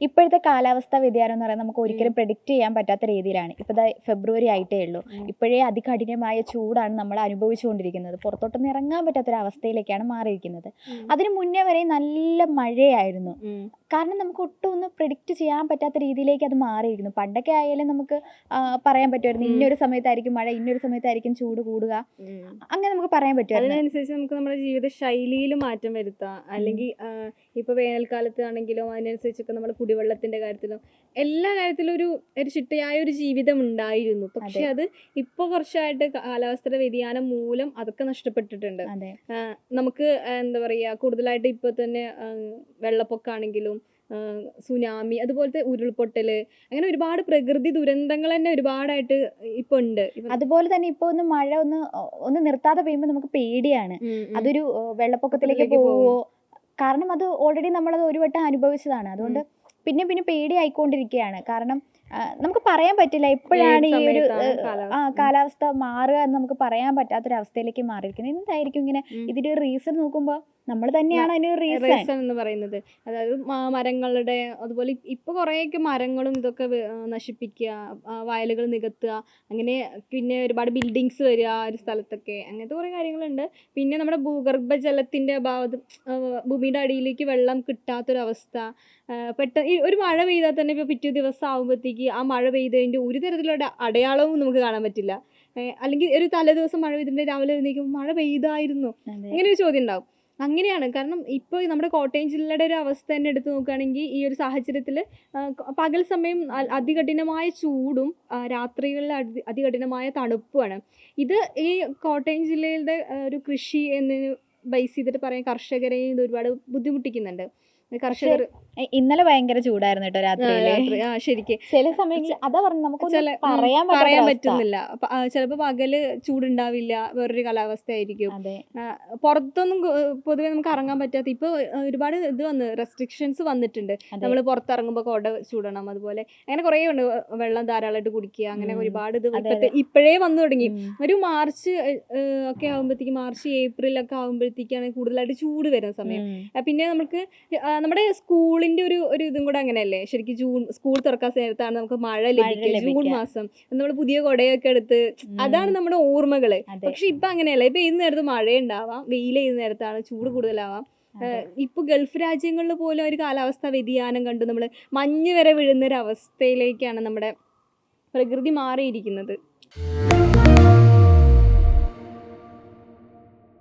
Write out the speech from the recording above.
ഇപ്പോഴത്തെ കാലാവസ്ഥ വ്യതിയാനം എന്ന് പറയുന്നത് നമുക്ക് ഒരിക്കലും പ്രെഡിക്റ്റ് ചെയ്യാൻ പറ്റാത്ത രീതിയിലാണ്. ഇപ്പോൾ ഫെബ്രുവരി ആയിട്ടേ ഉള്ളൂ. ഇപ്പോഴേ അതികഠിനമായ ചൂടാണ് നമ്മൾ അനുഭവിച്ചുകൊണ്ടിരിക്കുന്നത്. പുറത്തോട്ടൊന്നും ഇറങ്ങാൻ പറ്റാത്തൊരവസ്ഥയിലേക്കാണ് മാറിയിരിക്കുന്നത്. അതിന് മുന്നേ വരെ നല്ല മഴയായിരുന്നു. കാരണം നമുക്ക് ഒട്ടും ഒന്നും പ്രിഡിക്റ്റ് ചെയ്യാൻ പറ്റാത്ത രീതിയിലേക്ക് അത് മാറിയിരിക്കുന്നു പണ്ടൊക്കെ ആയാലും നമുക്ക് പറയാൻ പറ്റുമായിരുന്നു. ഇന്നൊരു സമയത്തായിരിക്കും മഴ ഇന്നൊരു സമയത്തായിരിക്കും ചൂട് കൂടുക. അങ്ങനെ നമുക്ക് പറയാൻ പറ്റുമായിരുന്നു. അതിനനുസരിച്ച് നമുക്ക് നമ്മുടെ ജീവിത ശൈലിയിൽ മാറ്റം വരുത്താം. അല്ലെങ്കിൽ ഇപ്പൊ വേനൽക്കാലത്ത് ആണെങ്കിലും അതിനനുസരിച്ചൊക്കെ നമ്മുടെ കുടിവെള്ളത്തിന്റെ കാര്യത്തിലും എല്ലാ കാര്യത്തിലും ഒരു ഒരു ചിട്ടയായ ഒരു ജീവിതം ഉണ്ടായിരുന്നു. പക്ഷെ അത് ഇപ്പൊ കുറച്ചായിട്ട് കാലാവസ്ഥയുടെ വ്യതിയാനം മൂലം അതൊക്കെ നഷ്ടപ്പെട്ടിട്ടുണ്ട്. നമുക്ക് എന്താ പറയാ കൂടുതലായിട്ട് ഇപ്പൊ തന്നെ വെള്ളപ്പൊക്കാണെങ്കിലും സുനാമി അതുപോലത്തെ ഉരുൾപൊട്ടൽ അങ്ങനെ ഒരുപാട് പ്രകൃതി ദുരന്തങ്ങൾ തന്നെ ഒരുപാടായിട്ട് ഇപ്പൊ ഉണ്ട്. അതുപോലെ തന്നെ ഇപ്പൊ ഒന്ന് മഴ ഒന്ന് ഒന്ന് നിർത്താതെ പെയ്യുമ്പോൾ നമുക്ക് പേടിയാണ്. അതൊരു വെള്ളപ്പൊക്കത്തിലേക്ക് പോവോ? കാരണം അത് ഓൾറെഡി നമ്മളത് ഒരു വട്ടം അനുഭവിച്ചതാണ്. അതുകൊണ്ട് പിന്നെ പിന്നെ പേടിയായിക്കൊണ്ടിരിക്കുകയാണ് കാരണം നമുക്ക് പറയാൻ പറ്റില്ല. എപ്പോഴാണ് ഈ ഒരു കാലാവസ്ഥ. ആ കാലാവസ്ഥ. മാറുക എന്ന് നമുക്ക് പറയാൻ പറ്റാത്തൊരവസ്ഥയിലേക്ക് മാറിയിരിക്കുന്നത്. എന്തായിരിക്കും ഇങ്ങനെ ഇതിന്റെ ഇതിന്റെ റീസൺ നോക്കുമ്പോൾ നമ്മൾ തന്നെയാണ് അതിന് റീസൺ എന്ന് പറയുന്നത്. അതായത് മരങ്ങളുടെ അതുപോലെ ഇപ്പൊ കുറേയൊക്കെ മരങ്ങളും ഇതൊക്കെ നശിപ്പിക്കുക വയലുകൾ നികത്തുക അങ്ങനെ പിന്നെ ഒരുപാട് ബിൽഡിങ്സ് വരിക ഒരു സ്ഥലത്തൊക്കെ അങ്ങനത്തെ കുറേ കാര്യങ്ങളുണ്ട്. പിന്നെ നമ്മുടെ ഭൂഗർഭജലത്തിന്റെ അഭാവം ആ, ഭൂമിയുടെ അടിയിലേക്ക് വെള്ളം കിട്ടാത്തൊരവസ്ഥ പെട്ടെന്ന് ഈ ഒരു മഴ പെയ്താൽ തന്നെ ഇപ്പോൾ പിറ്റേ ദിവസം ആകുമ്പോഴത്തേക്ക് ആ മഴ പെയ്തതിന്റെ ഒരു തരത്തിലുള്ള അടയാളവും നമുക്ക് കാണാൻ പറ്റില്ല. അല്ലെങ്കിൽ ഒരു തലേ ദിവസം മഴ പെയ്തിട്ടുണ്ടെങ്കിൽ രാവിലെ എഴുന്നേക്കും മഴ പെയ്തായിരുന്നു. അങ്ങനെ ഒരു ചോദ്യം ഉണ്ടാവും. അങ്ങനെയാണ്. കാരണം ഇപ്പോൾ നമ്മുടെ കോട്ടയം ജില്ലയുടെ ഒരു അവസ്ഥ തന്നെ എടുത്തു നോക്കുകയാണെങ്കിൽ ഈ ഒരു സാഹചര്യത്തിൽ പകൽ സമയം അതികഠിനമായ ചൂടും രാത്രികളിൽ അതി അതികഠിനമായ തണുപ്പുമാണ്. ഇത് ഈ കോട്ടയം ജില്ലയുടെ ഒരു കൃഷി എന്നതിന് ബേസ് ചെയ്തിട്ട് പറയാൻ കർഷകരെ ഇത് ഒരുപാട് ബുദ്ധിമുട്ടിക്കുന്നുണ്ട്. കർഷകർ ഇന്നലെ ഭയങ്കര ചൂടായിരുന്നു കേട്ടോ രാത്രി. ആ ശരിക്ക്. ചില സമയങ്ങളിൽ അതാ പറഞ്ഞു നമുക്ക് പറയാൻ പറയാൻ പറ്റുന്നില്ല. ചിലപ്പോൾ പകൽ ചൂടുണ്ടാവില്ല വേറൊരു കാലാവസ്ഥ ആയിരിക്കും പുറത്തൊന്നും പൊതുവെ നമുക്ക് ഇറങ്ങാൻ പറ്റാത്ത ഇപ്പൊ ഒരുപാട് ഇത് വന്ന് റെസ്ട്രിക്ഷൻസ് വന്നിട്ടുണ്ട്. നമ്മൾ പുറത്തിറങ്ങുമ്പോൾ കോട ചൂടണം അതുപോലെ അങ്ങനെ കുറേ ഉണ്ട്. വെള്ളം ധാരാളമായിട്ട് കുടിക്കുക അങ്ങനെ ഒരുപാട് ഇത് ഇപ്പോഴേ വന്നു തുടങ്ങി. ഒരു മാർച്ച് ഒക്കെ ആകുമ്പോഴത്തേക്ക് മാർച്ച് ഏപ്രിൽ ഒക്കെ ആകുമ്പോഴത്തേക്കാണ് കൂടുതലായിട്ട് ചൂട് വരുന്ന സമയം. പിന്നെ നമുക്ക് നമ്മുടെ നമ്മുടെ സ്കൂളിന്റെ ഒരു ഒരു ഇതും കൂടെ അങ്ങനെയല്ലേ? ശരിക്കും ജൂൺ സ്കൂൾ തുറക്കാൻ സമയത്താണ് നമുക്ക് മഴ ലഭിക്കുക ജൂൺ മാസം. നമ്മൾ പുതിയ കൊടയൊക്കെ എടുത്ത് അതാണ് നമ്മുടെ ഓർമ്മകൾ. പക്ഷെ ഇപ്പൊ അങ്ങനെയല്ല. ഇപ്പൊ ഏത് നേരത്ത് മഴ ഉണ്ടാവാം വെയിൽ ഏത് നേരത്താണ് ചൂട് കൂടുതലാവാം. ഇപ്പൊ ഗൾഫ് രാജ്യങ്ങളിൽ പോലും ഒരു കാലാവസ്ഥ വ്യതിയാനം കണ്ടു നമ്മൾ മഞ്ഞ് വരെ വീഴുന്ന ഒരു അവസ്ഥയിലേക്കാണ് നമ്മുടെ പ്രകൃതി മാറിയിരിക്കുന്നത്.